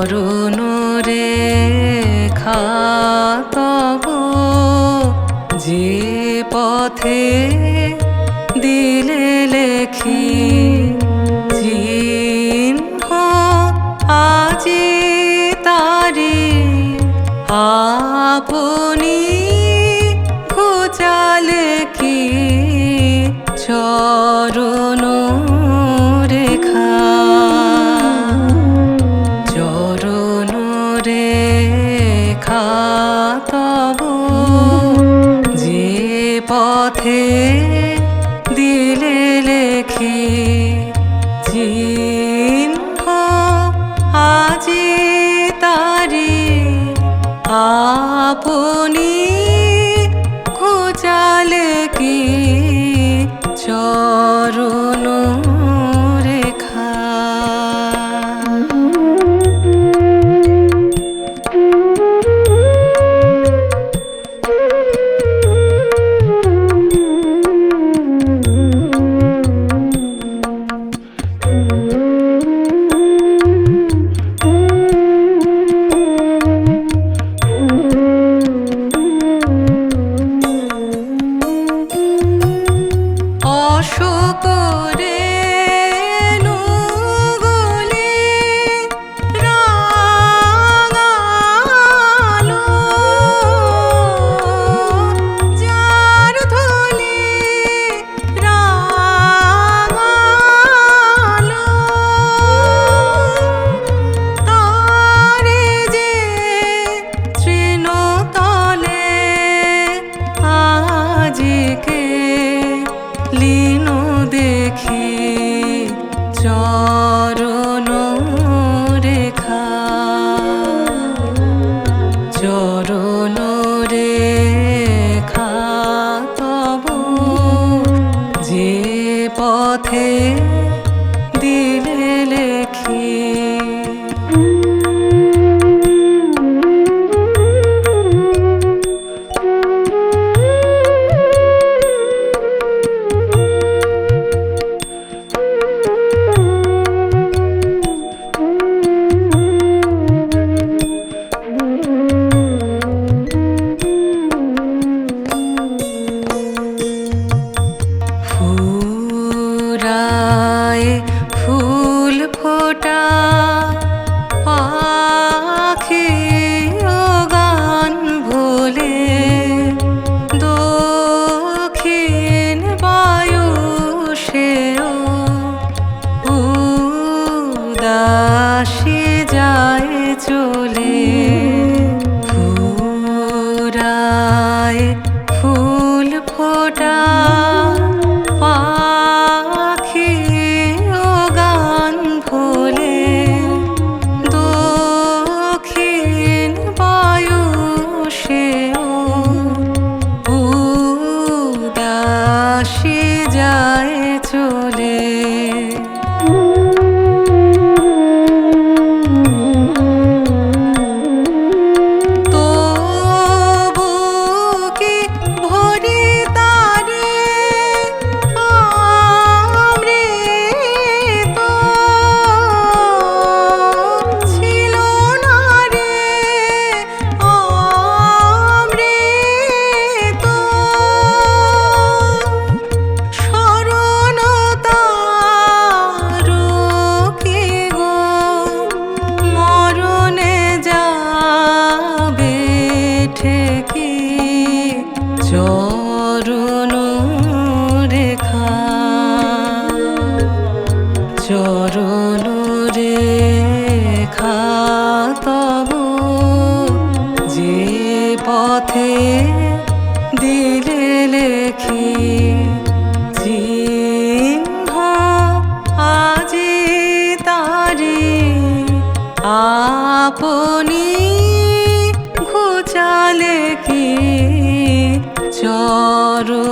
চরণ রে তব যে পথে দিলে লেখি চিহ্ন আজি তারি আপনি আপনি খুঁজালে কি চরণ রেখা যে পথে দিলে লেখি উদাসী যায় চলে। ফুল ফোটা, পাখি ও গান ভোলে। দক্ষিণ বায়ু সেও উদাসী যায় চলে। ঘুচালে কি চরণ